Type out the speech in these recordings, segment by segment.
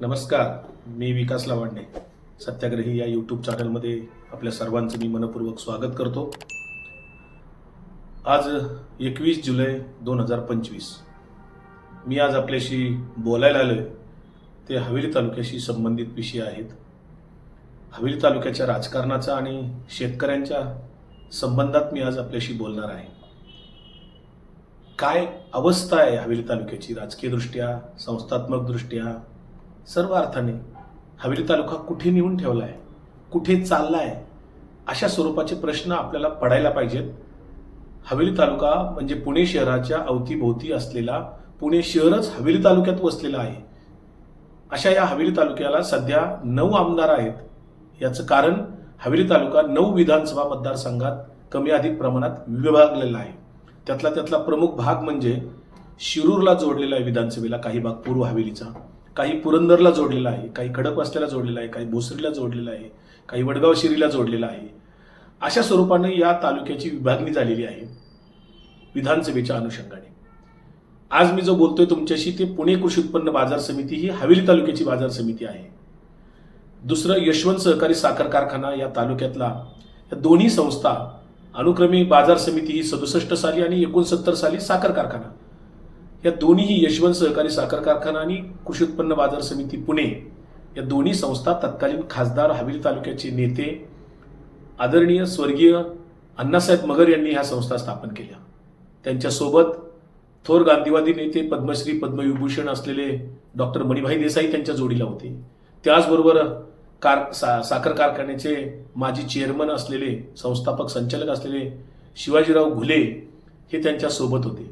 नमस्कार मी विकास लावांडे. सत्याग्रही या यूट्यूब चॅनलमध्ये आपल्या सर्वांचं मी मनपूर्वक स्वागत करतो. आज एकवीस जुलै दोन हजार पंचवीस. मी आज आपल्याशी बोलायला आलो आहे ते हवेली तालुक्याशी संबंधित विषय आहेत. हवेली तालुक्याच्या राजकारणाचा आणि शेतकऱ्यांच्या संबंधात मी आज आपल्याशी बोलणार आहे. काय अवस्था आहे हवेली तालुक्याची? राजकीयदृष्ट्या संस्थात्मकदृष्ट्या सर्व अर्थाने हवेली तालुका कुठे नेऊन ठेवला आहे कुठे चालला आहे अशा स्वरूपाचे प्रश्न आपल्याला पडायला पाहिजेत. हवेली तालुका म्हणजे पुणे शहराच्या अवतीभोवती असलेला पुणे शहरच हवेली तालुक्यात वसलेलं आहे. अशा या हवेली तालुक्याला सध्या नऊ आमदार आहेत. याचं कारण हवेली तालुका नऊ विधानसभा मतदारसंघात कमी अधिक प्रमाणात विभागलेला आहे. त्यातला त्यातला प्रमुख भाग म्हणजे शिरूरला जोडलेला आहे विधानसभेला काही भाग पूर्व हवेलीचा. काही पुरंदरला जोडलेला आहे काही खडकवासल्याला जोडलेला आहे काही भोसरीला जोडलेला आहे काही वडगाव शिरीला जोडलेला आहे. अशा स्वरूपाने या तालुक्याची विभागणी झालेली आहे विधानसभेच्या अनुषंगाने. आज मी जो बोलतोय तुमच्याशी ते पुणे कृषी उत्पन्न बाजार समिती ही हवेली तालुक्याची बाजार समिती आहे. दुसरं यशवंत सहकारी साखर कारखाना या तालुक्यातला या दोन्ही संस्था अनुक्रमे बाजार समिती ही सदुसष्ट साली आणि एकोणसत्तर साली साखर कारखाना. या दोन्हीही यशवंत सहकारी साखर कारखाना आणि कृषी उत्पन्न बाजार समिती पुणे या दोन्ही संस्था तत्कालीन खासदार हवेली तालुक्याचे नेते आदरणीय स्वर्गीय अण्णासाहेब मगर यांनी ह्या संस्था स्थापन केल्या. त्यांच्यासोबत थोर गांधीवादी नेते पद्मश्री पद्मविभूषण असलेले डॉक्टर मणिभाई देसाई त्यांच्या जोडीला होते. त्याचबरोबर कार सा साखर कारखान्याचे माजी चेअरमन असलेले संस्थापक संचालक असलेले शिवाजीराव घुले हे त्यांच्यासोबत होते.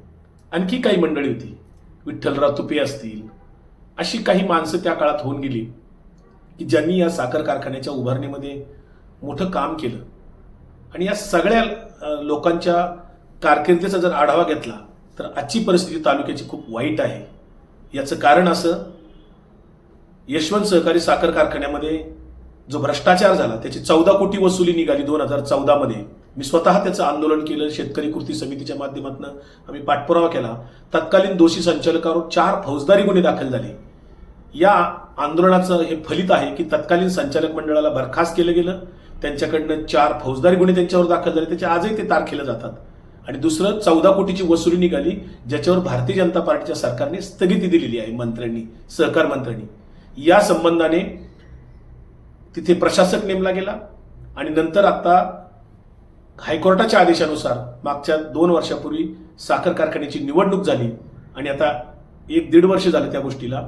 आणखी काही मंडळी होती. विठ्ठलराव तुपे असतील. अशी काही माणसं त्या काळात होऊन गेली की ज्यांनी या साखर कारखान्याच्या उभारणीमध्ये मोठं काम केलं. आणि या सगळ्या लोकांच्या कारकिर्दीचा जर आढावा घेतला तर आजची परिस्थिती तालुक्याची खूप वाईट आहे. याचं कारण असं यशवंत सहकारी साखर कारखान्यामध्ये जो भ्रष्टाचार झाला त्याची चौदा कोटी वसुली निघाली दोन हजार चौदामध्ये मी स्वतः त्याचं आंदोलन केलं शेतकरी कृती समितीच्या माध्यमातून. आम्ही पाठपुरावा केला. तत्कालीन दोषी संचालकावर चार फौजदारी गुन्हे दाखल झाले. या आंदोलनाचं हे फलित आहे की तत्कालीन संचालक मंडळाला बरखास्त केलं गेलं. त्यांच्याकडनं चार फौजदारी गुन्हे त्यांच्यावर दाखल झाले. त्याचे आजही ते तारखेला जातात. आणि दुसरं चौदा कोटीची वसुली निघाली ज्याच्यावर भारतीय जनता पार्टीच्या सरकारने स्थगिती दिलेली आहे मंत्र्यांनी सहकार मंत्र्यांनी. या संबंधाने तिथे प्रशासक नेमला गेला. आणि नंतर आता हायकोर्टाच्या आदेशानुसार मागच्या दोन वर्षापूर्वी साखर कारखान्याची निवडणूक झाली आणि आता एक दीड वर्ष झालं त्या गोष्टीला.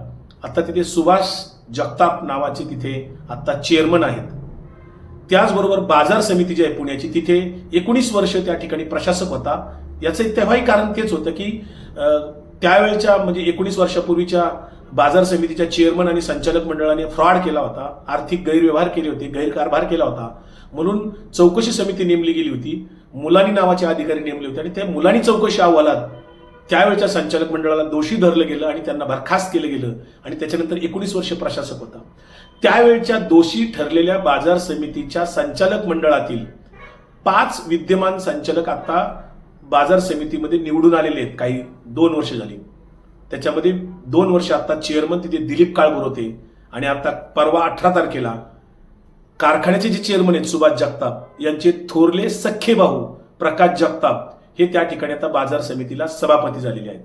आता तिथे सुभाष जगताप नावाचे तिथे आता चेअरमन आहेत. त्याचबरोबर बाजार समिती जी आहे पुण्याची तिथे एकोणीस वर्ष त्या ठिकाणी प्रशासक होता. याचं तेव्हाही कारण तेच होतं की त्यावेळच्या म्हणजे एकोणीस वर्षापूर्वीच्या बाजार समितीच्या चेअरमन आणि संचालक मंडळाने फ्रॉड केला होता आर्थिक गैरव्यवहार केले होते गैरकारभार केला होता. म्हणून चौकशी समिती नेमली गेली होती. मुलानी नावाचे अधिकारी नेमले होते आणि त्या मुलानी चौकशी अहवालात त्यावेळच्या संचालक मंडळाला दोषी धरलं गेलं आणि त्यांना बरखास्त केलं गेलं आणि त्याच्यानंतर एकोणीस वर्ष प्रशासक होता. त्यावेळच्या दोषी ठरलेल्या बाजार समितीच्या संचालक मंडळातील पाच विद्यमान संचालक आता बाजार समितीमध्ये निवडून आलेले आहेत. काही दोन वर्ष झाली. त्याच्यामध्ये दोन वर्ष आता चेअरमन तिथे दिलीप काळभोर होते आणि आता परवा अठरा तारखेला कारखान्याचे जे चेअरमन आहेत सुभाष जगताप यांचे थोरले सख्खे भाऊ प्रकाश जगताप हे त्या ठिकाणी आता बाजार समितीला सभापती झालेले आहेत.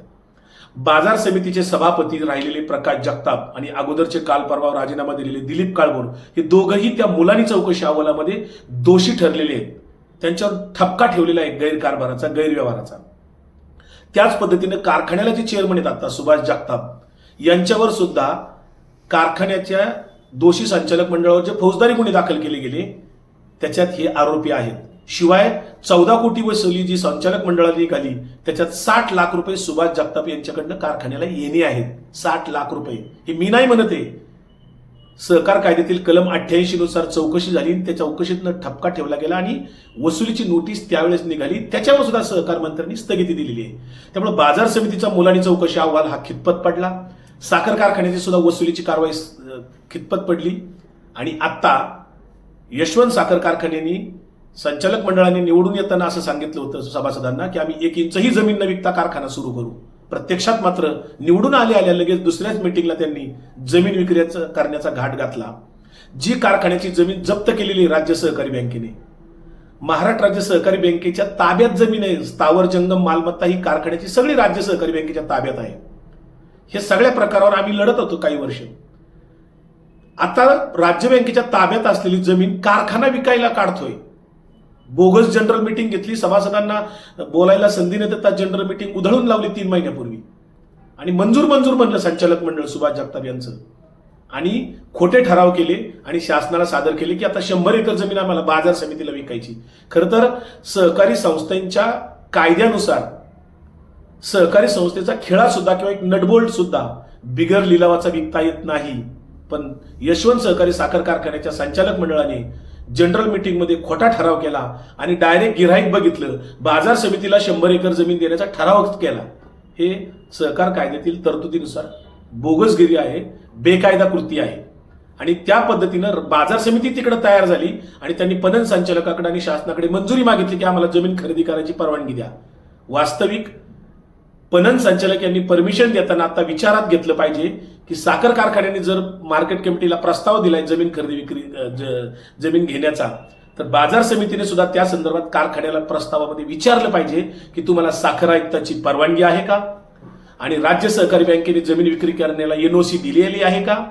बाजार समितीचे सभापती राहिलेले प्रकाश जगताप आणि अगोदरचे काल परवा राजीनामा दिलेले दिलीप काळभोर हे दोघंही त्या मुलानी चौकशी अहवालामध्ये दोषी ठरलेले आहेत. त्यांच्यावर ठपका ठेवलेला आहे गैरकारभाराचा गैरव्यवहाराचा. त्याच पद्धतीनं कारखान्याला जे चेअरमन आहेत आता सुभाष जगताप यांच्यावर सुद्धा कारखान्याच्या दोषी संचालक मंडळावर जे फौजदारी गुन्हे दाखल केले गेले त्याच्यात हे आरोपी आहेत. शिवाय चौदा कोटी वसुली जी संचालक मंडळाने निघाली त्याच्यात साठ लाख रुपये सुभाष जगताप यांच्याकडनं कारखान्याला येणे आहेत. साठ लाख रुपये. हे मी नाही म्हणत आहे. सहकार कायद्यातील कलम अठ्ठ्याऐंशी नुसार चौकशी झाली आणि त्या चौकशीतनं ठपका ठेवला गेला आणि वसुलीची नोटीस त्यावेळेस निघाली. त्याच्यावर सुद्धा सहकार मंत्र्यांनी स्थगिती दिलेली आहे. त्यामुळे बाजार समितीचा मुलांनी चौकशी अहवाल हा खितपत पडला. साखर कारखान्याची सुद्धा वसुलीची कारवाई कितपत खितपत पडली. आणि आत्ता यशवंत साखर कारखान्याने संचालक मंडळाने निवडून येताना असं सांगितलं होतं सभासदांना की आम्ही एक इंचही जमीन न विकता कारखाना सुरू करू. प्रत्यक्षात मात्र निवडून आले आल्या लगेच दुसऱ्याच मिटिंगला त्यांनी जमीन विक्रीचा करण्याचा घाट घातला. जी कारखान्याची जमीन जप्त केलेली राज्य सहकारी बँकेने. महाराष्ट्र राज्य सहकारी बँकेच्या ताब्यात जमीन आहे. स्थावर जंगम मालमत्ता ही कारखान्याची सगळी राज्य सहकारी बँकेच्या ताब्यात आहे. हे सगळ्या प्रकारावर आम्ही लढत होतो काही वर्ष. आता राज्य बँकेच्या ताब्यात असलेली जमीन कारखाना विकायला काढतोय. बोगस जनरल मीटिंग घेतली सभासदांना बोलायला संधी न देता जनरल मीटिंग उधळून लावली तीन महिन्यापूर्वी. आणि मंजूर मंजूर म्हणलं संचालक मंडळ सुभाष जगताप यांचं. आणि खोटे ठराव केले आणि शासनाला सादर केले की आता शंभर एकर जमीन आम्हाला बाजार समितीला विकायची. खरं तर सहकारी संस्थांच्या कायद्यानुसार सहकारी संस्थेचा खेळा सुद्धा किंवा एक नटबोल्ट सुद्धा बिगर लिलावाचा विकता येत नाही. पण यशवंत सहकारी साखर कारखान्याच्या संचालक मंडळाने जनरल मीटिंगमध्ये खोटा ठराव केला आणि डायरेक्ट गिराईक बघितलं. बाजार समितीला शंभर एकर जमीन देण्याचा ठराव केला. हे सहकार कायद्यातील तरतुदीनुसार बोगसगिरी आहे बेकायदा कृती आहे. आणि त्या पद्धतीनं बाजार समिती तिकडे तयार झाली आणि त्यांनी पणन संचालकाकडे आणि शासनाकडे मंजुरी मागितली की आम्हाला जमीन खरेदी करायची परवानगी द्या. वास्तविक पणन संचालक यांनी परमिशन देताना आता विचारात घेतलं पाहिजे की साखर कारखान्याने जर मार्केट कमिटीला प्रस्ताव दिलाय जमीन खरेदी विक्री ज- जमीन घेण्याचा तर बाजार समितीने सुद्धा त्या संदर्भात कारखान्याला प्रस्तावामध्ये विचारलं पाहिजे की तुम्हाला साखर आयुक्ताची परवानगी आहे का? आणि राज्य सहकारी बँकेने जमीन विक्री करण्याला एनओसी दिलेली आहे का?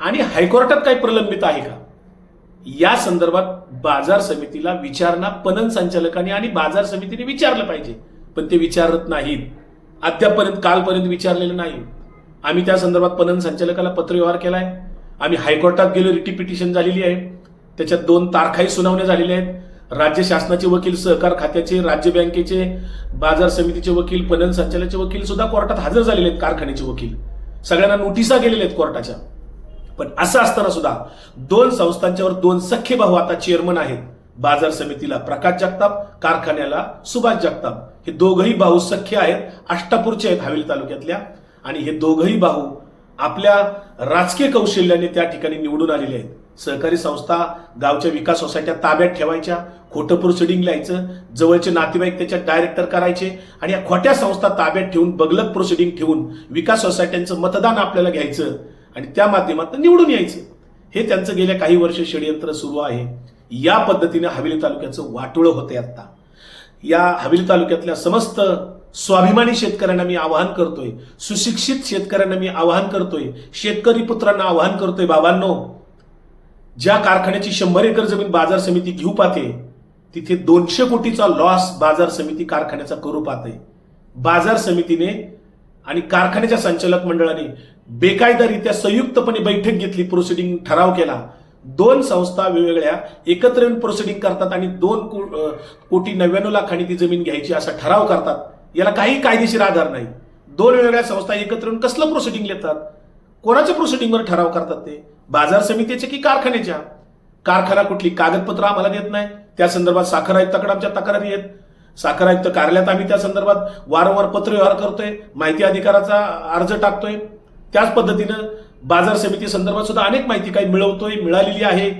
आणि हायकोर्टात काही प्रलंबित आहे का? या संदर्भात बाजार समितीला विचारणा पणन संचालकांनी आणि बाजार समितीने विचारलं पाहिजे. पण ते विचारत नाहीत. अद्यापपर्यंत कालपर्यंत विचारलेलं नाही. आम्ही त्या संदर्भात पणन संचालकाला पत्रव्यवहार केला आहे आम्ही हायकोर्टात गेलो रिटी पिटिशन झालेली आहे. त्याच्यात दोन तारखाही सुनावण्या झालेल्या आहेत. राज्य शासनाचे वकील सहकार खात्याचे राज्य बँकेचे बाजार समितीचे वकील पणन संचालकाचे वकील सुद्धा कोर्टात हजर झालेले आहेत कारखान्याचे वकील. सगळ्यांना नोटिसा गेलेल्या आहेत कोर्टाच्या. पण असं असताना सुद्धा दोन संस्थांच्यावर दोन सख्खे भाऊ आता चेअरमन आहेत. बाजार समितीला प्रकाश जगताप कारखान्याला सुभाष जगताप. हे दोघही भाऊ सख्य आहेत अष्टापूरचे आहेत हवेली तालुक्यातल्या. आणि हे दोघही भाऊ आपल्या राजकीय कौशल्याने त्या ठिकाणी निवडून आलेले आहेत. सहकारी संस्था गावच्या विकास सोसायट्या ताब्यात ठेवायच्या खोटं प्रोसिडिंग लिहायचं जवळचे नातेवाईक त्याच्यात डायरेक्टर करायचे आणि या खोट्या संस्था ताब्यात ठेवून बगलक प्रोसिडिंग ठेवून विकास सोसायट्यांचं मतदान आपल्याला घ्यायचं आणि त्या माध्यमातून निवडून यायचं. हे त्यांचं गेल्या काही वर्ष षडयंत्र सुरू आहे. या पद्धतीने हवेली तालुक्याचं वाटोळं होतंय आता या हवेली तालुक्यातल्या समस्त स्वाभिमानी शेतकऱ्यांना मी आवाहन करतोय सुशिक्षित शेतकऱ्यांना मी आवाहन करतोय शेतकरी पुत्रांना आवाहन करतोय बाबांनो ज्या कारखान्याची शंभर एकर जमीन बाजार समिती घेऊ पाहते तिथे दोनशे कोटीचा लॉस बाजार समिती कारखान्याचा करू पाहते बाजार समितीने आणि कारखान्याच्या संचालक मंडळाने बेकायदारित्या संयुक्तपणे बैठक घेतली प्रोसिडिंग ठराव केला. दोन संस्था वेगवेगळ्या एकत्र येऊन प्रोसिडिंग करतात आणि दोन कोटी नव्याण्णव लाखांनी ती जमीन घ्यायची असा ठराव करतात. याला काही कायदेशीर आधार नाही. दोन वेगवेगळ्या संस्था एकत्र येऊन कसलं प्रोसिडिंग घेतात कोणाच्या प्रोसिडिंगवर ठराव करतात ते? बाजार समितीचे की कारखान्याच्या? कारखाना कुठली कागदपत्र आम्हाला देत नाही. त्या संदर्भात साखर आयुक्ताकडे आमच्या तक्रारी आहेत. साखर आयुक्त कार्यालयात आम्ही त्या संदर्भात वारंवार पत्रव्यवहार करतोय. माहिती अधिकाराचा अर्ज टाकतोय. त्याच पद्धतीनं बाजार समिती संदर्भात सुद्धा अनेक माहिती काही मिळवतोय मिळालेली आहे.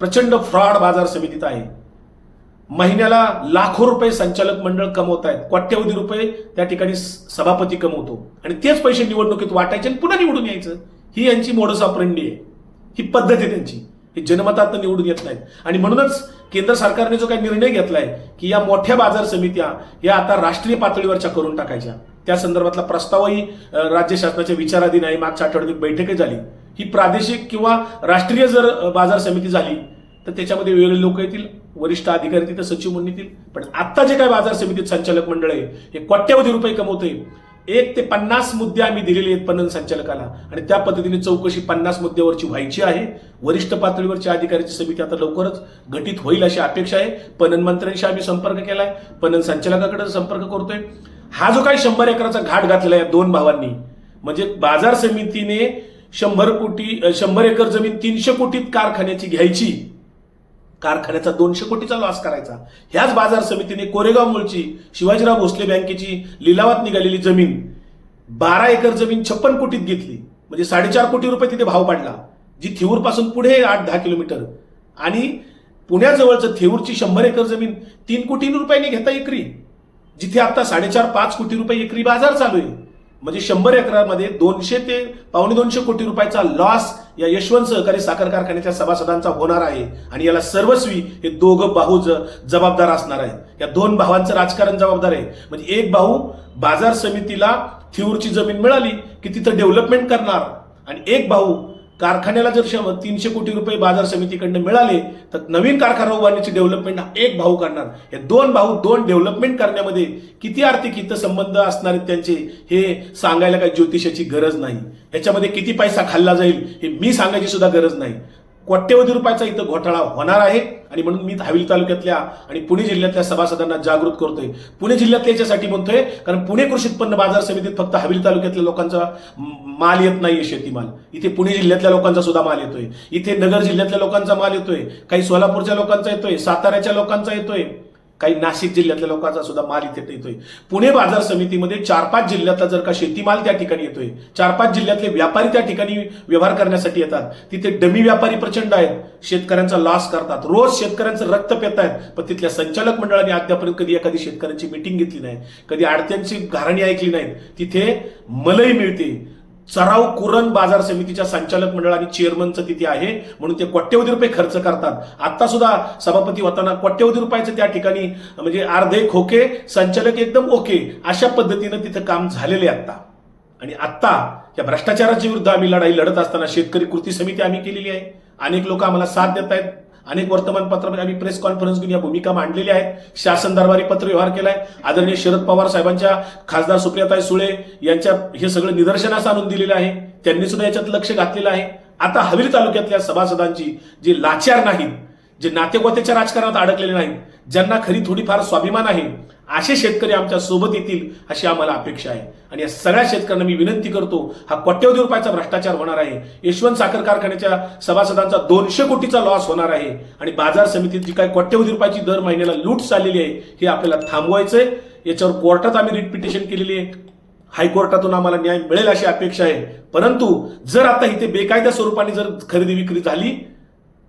प्रचंड फ्रॉड बाजार समितीत आहे. महिन्याला लाखो रुपये संचालक मंडळ कमवत आहेत कोट्यवधी रुपये त्या ठिकाणी स- सभापती कमवतो. आणि तेच पैसे निवडणुकीत वाटायचे आणि पुन्हा निवडून यायचं. ही यांची मोडस ऑपरेंडी आहे. ही पद्धत आहे त्यांची. हे जनमतात निवडून येत नाहीत. आणि म्हणूनच केंद्र सरकारने जो काही निर्णय घेतलाय की या मोठ्या बाजार समित्या या आता राष्ट्रीय पातळीवरच्या करून टाकायच्या. त्या संदर्भातला प्रस्तावही राज्य शासनाच्या विचाराधीन आहे. मागच्या आठवड्यात बैठकही झाली. ही प्रादेशिक किंवा राष्ट्रीय जर बाजार समिती झाली तर त्याच्यामध्ये वेगवेगळे लोक येतील वरिष्ठ अधिकारी तिथं सचिव म्हणून येतील. पण आत्ता जे काय बाजार समितीत संचालक मंडळ आहे हे कोट्यवधी रुपये कमवतोय. एक ते पन्नास मुद्दे आम्ही दिलेले आहेत पणन संचालकाला. आणि त्या पद्धतीने चौकशी पन्नास मुद्द्यावरची व्हायची आहे. वरिष्ठ पातळीवरच्या अधिकाऱ्याची समिती आता लवकरच घटित होईल अशी अपेक्षा आहे. पणन मंत्र्यांशी आम्ही संपर्क केलाय. पणन संचालकाकडे संपर्क करतोय. हा जो काही शंभर एकराचा घाट घातलेला आहे दोन भावांनी म्हणजे बाजार समितीने शंभर कोटी शंभर एकर जमीन तीनशे कोटीत कारखान्याची घ्यायची. कारखान्याचा दोनशे कोटीचा लॉस करायचा. ह्याच बाजार समितीने कोरेगाव मूळची शिवाजीराव भोसले बँकेची लिलावात निघालेली जमीन बारा एकर जमीन छप्पन कोटीत घेतली. म्हणजे साडेचार कोटी रुपये तिथे भाव पडला जी थेऊरपासून पुढे आठ दहा किलोमीटर. आणि पुण्याजवळचं थेऊरची शंभर एकर जमीन तीन कोटी रुपयांनी घेता एकरी. जिथे आता साडेचार पाच कोटी रुपये एकरी बाजार चालू आहे. म्हणजे शंभर एकरामध्ये दोनशे ते पावणे दोनशे कोटी रुपयाचा लॉस या यशवंत सहकारी साखर कारखान्याच्या सभासदांचा होणार आहे. आणि याला सर्वस्वी हे दोघं भाऊ जबाबदार असणार आहेत. या दोन भावांचं राजकारण जबाबदार आहे. म्हणजे एक भाऊ बाजार समितीला थिऊरची जमीन मिळाली की तिथं डेव्हलपमेंट करणार आणि एक भाऊ कारखान्याला जर तीनशे कोटी रुपये बाजार समितीकडनं मिळाले तर नवीन कारखाना उभारण्याची डेव्हलपमेंट हा एक भाऊ करणार. हे दोन भाऊ दोन डेव्हलपमेंट करण्यामध्ये किती आर्थिक हितसंबंध असणारे त्यांचे हे सांगायला काही ज्योतिषाची गरज नाही. याच्यामध्ये किती पैसा खाल्ला जाईल हे मी सांगायची सुद्धा गरज नाही. कोट्यवधी रुपयाचा इथं घोटाळा होणार आहे. आणि म्हणून मी हवेली तालुक्यातल्या आणि पुणे जिल्ह्यातल्या सभासदांना जागृत करतोय. पुणे जिल्ह्यातल्या याच्यासाठी म्हणतोय कारण पुणे कृषी उत्पन्न बाजार समितीत फक्त हवेली तालुक्यातल्या लोकांचा माल येत नाहीये शेतीमाल. इथे पुणे जिल्ह्यातल्या लोकांचा सुद्धा माल येतोय. इथे नगर जिल्ह्यातल्या लोकांचा माल येतोय. काही सोलापूरच्या लोकांचा येतोय साताऱ्याच्या लोकांचा येतोय. काही नाशिक जिल्ह्यातल्या लोकांचा सुद्धा माल इथे येतोय. पुणे बाजार समितीमध्ये चार पाच जिल्ह्यातला जर का शेतीमाल त्या ठिकाणी येतोय चार पाच जिल्ह्यातले व्यापारी त्या ठिकाणी व्यवहार करण्यासाठी येतात. तिथे डमी व्यापारी प्रचंड आहेत शेतकऱ्यांचा लॉस करतात. रोज शेतकऱ्यांचं रक्त पेत आहेत पण तिथल्या संचालक मंडळाने अद्यापर्यंत कधी एखादी शेतकऱ्यांची मिटिंग घेतली नाही कधी आडत्यांची घारणी ऐकली नाहीत. तिथे मलई मिळते चराव कुरण बाजार समितीच्या संचालक मंडळ आणि चेअरमनचं तिथे आहे. म्हणून ते कोट्यवधी रुपये खर्च करतात. आता सुद्धा सभापती होताना कोट्यवधी रुपयाचं त्या ठिकाणी म्हणजे अर्धे खोके संचालक एकदम ओके अशा पद्धतीनं तिथं काम झालेले आहे आता आणि आत्ता या भ्रष्टाचाराच्या विरुद्ध आम्ही लढाई लढत असताना शेतकरी कृती समिती आम्ही केलेली आहे. अनेक लोक आम्हाला साथ देत आहेत अनेक वर्तमानपत्रामध्ये आम्ही प्रेस कॉन्फरन्स घेऊन या भूमिका मांडलेल्या आहेत. शासन दरबारी पत्र व्यवहार केलाय. आदरणीय शरद पवार साहेबांच्या खासदार सुप्रियाताई सुळे यांच्या हे सगळं निदर्शनास आणून दिलेलं आहे. त्यांनी सुद्धा याच्यात लक्ष घातलेलं आहे. आता हवेली तालुक्यातल्या सभासदांची जी लाचार नाहीत जे नातेगोत्याच्या राजकारणात अडकलेले नाहीत ज्यांना खरी थोडीफार स्वाभिमान आहे असे शेतकरी आमच्यासोबत येतील अशी आम्हाला अपेक्षा आहे. आणि या सगळ्या शेतकऱ्यांना मी विनंती करतो हा कोट्यवधी रुपयाचा भ्रष्टाचार होणार आहे. यशवंत साखर कारखान्याच्या सभासदांचा दोनशे कोटीचा लॉस होणार आहे. आणि बाजार समितीत जी काही कोट्यवधी रुपयाची दर महिन्याला लूट चाललेली आहे हे आपल्याला थांबवायचंय. याच्यावर कोर्टात आम्ही रिट पिटिशन केलेली आहे. हायकोर्टातून आम्हाला न्याय मिळेल अशी अपेक्षा आहे. परंतु जर आता इथे बेकायदा स्वरूपाने जर खरेदी विक्री झाली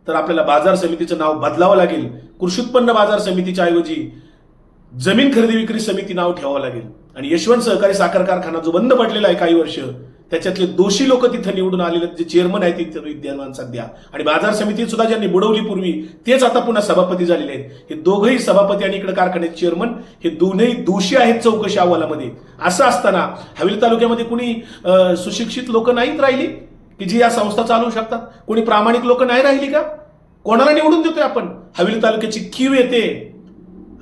तर आपल्याला बाजार समितीचं नाव बदलावं लागेल. कृषी उत्पन्न बाजार समितीच्या ऐवजी जमीन खरेदी विक्री समिती नाव ठेवावं लागेल. आणि यशवंत सहकारी साखर कारखाना जो बंद पडलेला आहे काही वर्ष त्याच्यातले दोषी लोक तिथे निवडून आलेले जे चेअरमन आहेत तिथे विद्यमान सध्या. आणि बाजार समिती सुद्धा ज्यांनी बुडवली पूर्वी तेच आता पुन्हा सभापती झालेले आहेत. हे दोघंही सभापती आणि इकडे कारखान्याचे चेअरमन हे दोनही दोषी आहेत चौकशी अहवालामध्ये. असं असताना हवेली तालुक्यामध्ये कुणी सुशिक्षित लोक नाहीत राहिली? की जी या संस्था चालवू शकतात? कोणी प्रामाणिक लोक नाही राहिली का? कोणाला निवडून देतोय आपण? हवेली तालुक्याची कीव येते.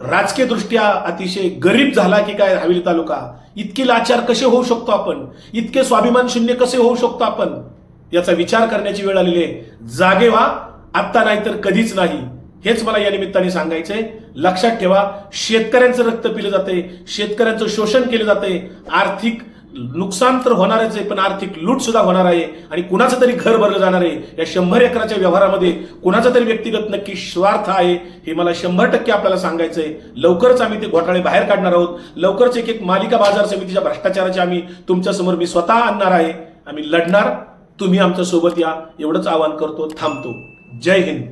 राजकीय दृष्ट्या अतिशय गरीब झाला की काय हवेली तालुका? इतके लाचार कसे होऊ शकतो आपण? इतके स्वाभिमान शून्य कसे होऊ शकतो आपण? याचा विचार करण्याची वेळ आलेली आहे. जागे व्हा. आत्ता नाही तर कधीच नाही. हेच मला या निमित्ताने सांगायचंय. लक्षात ठेवा. शेतकऱ्यांचं रक्त पिलं जाते शेतकऱ्यांचं शोषण केलं जाते आर्थिक नुकसान तर होणारच आहे पण आर्थिक लूट सुद्धा होणार आहे. आणि कुणाचं तरी घर भरलं जाणार आहे. या शंभर एकराच्या व्यवहारामध्ये कुणाचा तरी व्यक्तिगत नक्की स्वार्थ आहे हे मला शंभर टक्के आपल्याला सांगायचंय. लवकरच आम्ही ते घोटाळे बाहेर काढणार आहोत. लवकरच एक एक मालिका बाजार समितीच्या भ्रष्टाचाराची आम्ही तुमच्यासमोर मी स्वतः आणणार आहे. आम्ही लढणार. तुम्ही आमच्यासोबत या. एवढंच आवाहन करतो थांबतो. जय हिंद.